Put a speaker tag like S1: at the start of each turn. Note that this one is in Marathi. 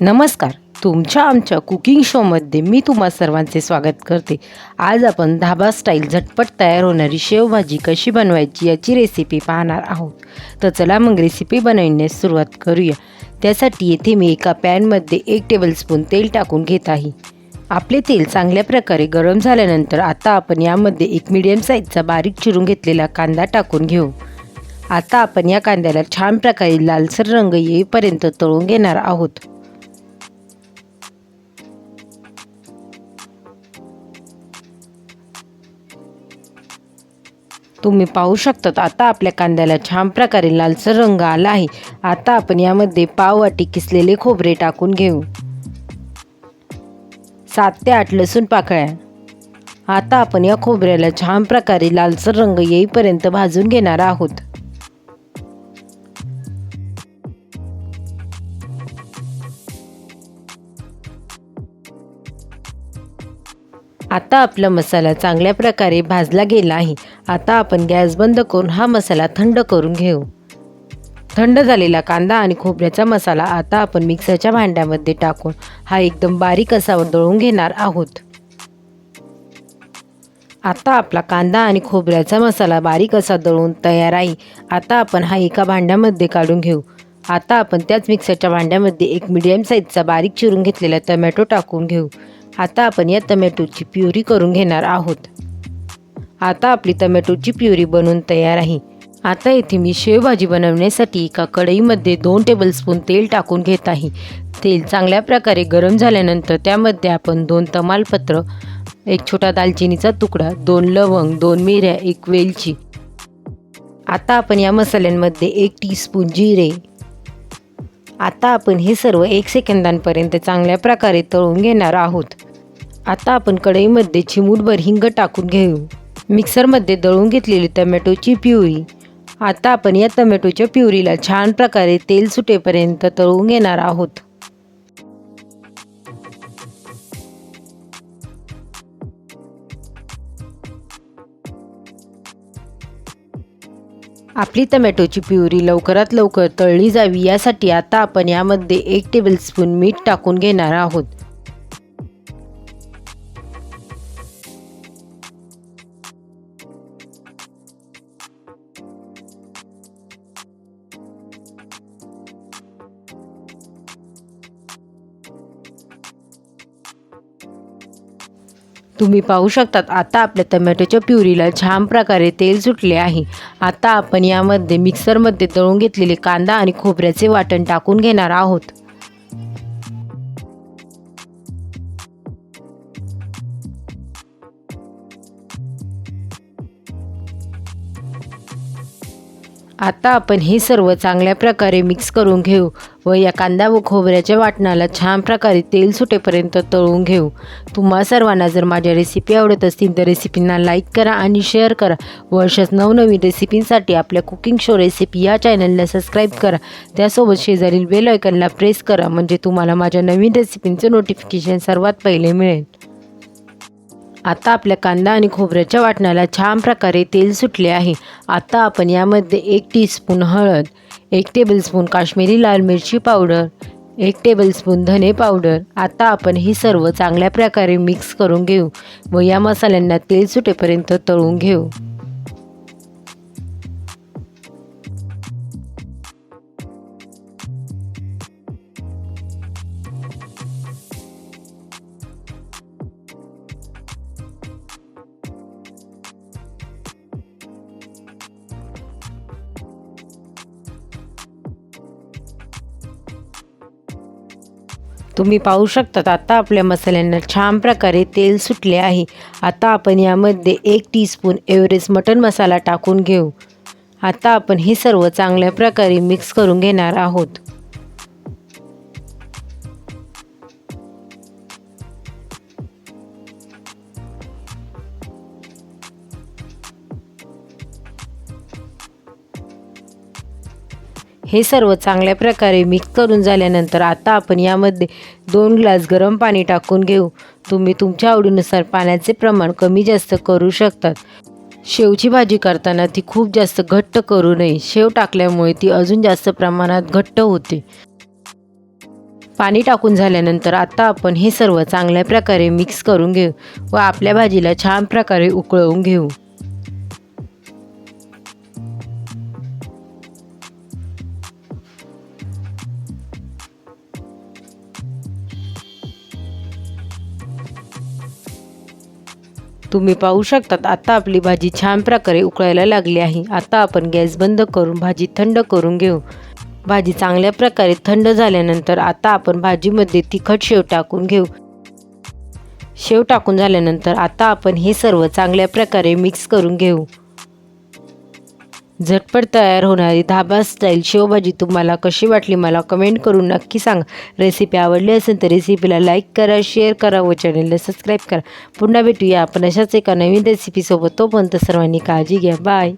S1: नमस्कार. तुमच्या आमच्या कुकिंग शोमध्ये मी तुम्हा सर्वांचे स्वागत करते. आज आपण धाबा स्टाईल झटपट तयार होणारी शेवभाजी कशी बनवायची याची रेसिपी पाहणार आहोत. तर चला मग रेसिपी बनवण्यास सुरुवात करूया. त्यासाठी येथे मी एका पॅनमध्ये एक टेबलस्पून तेल टाकून घेत आहे. आपले तेल चांगल्या प्रकारे गरम झाल्यानंतर आता आपण यामध्ये एक मिडियम साईजचा बारीक चिरून घेतलेला कांदा टाकून घेऊ. आता आपण या कांद्याला छान प्रकारे लालसर रंग येईपर्यंत तळून घेणार आहोत. तुम्ही पाहू शकतात आता आपल्या कांद्याला छान प्रकारे लालसर रंग आला आहे. आता आपण यामध्ये पाववाटी किसलेले खोबरे टाकून घेऊ. सात ते आठ लसूण पाकळ्या. आता आपण या खोबऱ्याला छान प्रकारे लालसर रंग येईपर्यंत भाजून घेणार आहोत. आता आपला मसाला चांगल्या प्रकारे भाजला गेला आहे. आता आपण गॅस बंद करून हा मसाला थंड करून घेऊ. थंड झालेला कांदा आणि खोबऱ्याचा मसाला आता आपण मिक्सरच्या भांड्यामध्ये टाकून हा एकदम बारीक असा दळून घेणार आहोत. आता आपला कांदा आणि खोबऱ्याचा मसाला बारीक असा दळून तयार आहे. आता आपण हा एका भांड्यामध्ये काढून घेऊ. आता आपण त्याच मिक्सरच्या भांड्यामध्ये एक मिडियम साईजचा बारीक चिरून घेतलेला टमॅटो टाकून घेऊ. आता आपण या टमॅटोची प्युरी करून घेणार आहोत. आता आपली टमॅटोची प्युरी बनवून तयार आहे. आता येथे मी शेवभाजी बनवण्यासाठी एका कढईमध्ये दोन टेबलस्पून तेल टाकून घेत आहे. तेल चांगल्या प्रकारे गरम झाल्यानंतर त्यामध्ये आपण दोन तमालपत्र एक छोटा दालचिनीचा तुकडा दोन लवंग दोन मिऱ्या एक वेलची. आता आपण या मसाल्यांमध्ये एक टीस्पून जिरे. आता आपण हे सर्व एक सेकंदांपर्यंत चांगल्या प्रकारे तळून घेणार आहोत. आता आपण कढईमध्ये चिमूटभर हिंग टाकून घेऊ. मिक्सरमध्ये दळून घेतलेली टमॅटोची प्युरी. आता आपण या टमॅटोच्या प्युरीला छान प्रकारे तेल सुटेपर्यंत तळून घेणार आहोत. आपली टमॅटोची प्युरी लवकरात लवकर तळली जावी यासाठी आता आपण यामध्ये एक टेबलस्पून मीठ टाकून घेणार आहोत. तुम्ही पाहू शकतात आता आपल्या टमॅटोच्या प्युरीला छान प्रकारे तेल सुटले आहे. आता आपण यामध्ये मिक्सरमध्ये तळून घेतलेले कांदा आणि खोबऱ्याचे वाटण टाकून घेणार आहोत. आता आपण हे सर्व चांगल्या प्रकारे मिक्स करून घेऊ व या कांदा व खोबऱ्याच्या वाटणाला छान प्रकारे तेल सुटेपर्यंत तळून घेऊ. तुम्हा सर्वांना जर माझ्या रेसिपी आवडत असतील तर रेसिपींना लाईक करा आणि शेअर करा व अशाच नवनवीन रेसिपींसाठी आपल्या कुकिंग शो रेसिपी या चॅनलला सबस्क्राईब करा. त्यासोबत शेजारील बेल आयकनला प्रेस करा म्हणजे तुम्हाला माझ्या नवीन रेसिपींचं नोटिफिकेशन सर्वात पहिले मिळेल. आता आपल्या कांदा आणि खोबऱ्याच्या वाटणाला छान प्रकारे तेल सुटले आहे. आता आपण यामध्ये एक टीस्पून हळद एक टेबलस्पून काश्मीरी लाल मिरची पावडर एक टेबलस्पून धने पावडर आता आपण हे सर्व चांगल्या प्रकारे मिक्स करून घेऊ व या मसाल्यांना तेल सुटेपर्यंत तळून घेऊ. तुम्ही पाहू शकतात आता आपल्या मसाल्यांना छान प्रकारे तेल सुटले आहे. आता आपण यामध्ये एक टीस्पून एव्हरेस्ट मटन मसाला टाकून घेऊ. आता आपण हे सर्व चांगल्या प्रकारे मिक्स करून घेणार आहोत. हे सर्व चांगल्या प्रकारे मिक्स करून झाल्यानंतर आता आपण यामध्ये दोन ग्लास गरम पाणी टाकून घेऊ. तुम्ही तुमच्या आवडीनुसार पाण्याचे प्रमाण कमी जास्त करू शकतात. शेवची भाजी करताना ती खूप जास्त घट्ट करू नये. शेव टाकल्यामुळे ती अजून जास्त प्रमाणात घट्ट होते. पाणी टाकून झाल्यानंतर आता आपण हे सर्व चांगल्या प्रकारे मिक्स करून घेऊ व आपल्या भाजीला छान प्रकारे उकळवून घेऊ. तुम्ही पाहू शकतात आता आपली भाजी छान प्रकारे उकळायला लागली आहे. आता आपण गॅस बंद करून भाजी थंड करून घेऊ. भाजी चांगल्या प्रकारे थंड झाल्यानंतर आता आपण भाजीमध्ये तिखट शेव टाकून घेऊ. शेव टाकून झाल्यानंतर आता आपण हे सर्व चांगल्या प्रकारे मिक्स करून घेऊ. झटपट तयार होणारी धाबा स्टाईल शेवभाजी तुम्हाला कशी वाटली मला कमेंट करून नक्की सांगा. रेसिपी आवडली असेल तर रेसिपीला लाईक करा शेअर करा व चॅनलला सबस्क्राईब करा. पुन्हा भेटूया आपण अशाच एका नवीन रेसिपीसोबत तोपर्यंत सर्वांनी काळजी घ्या. बाय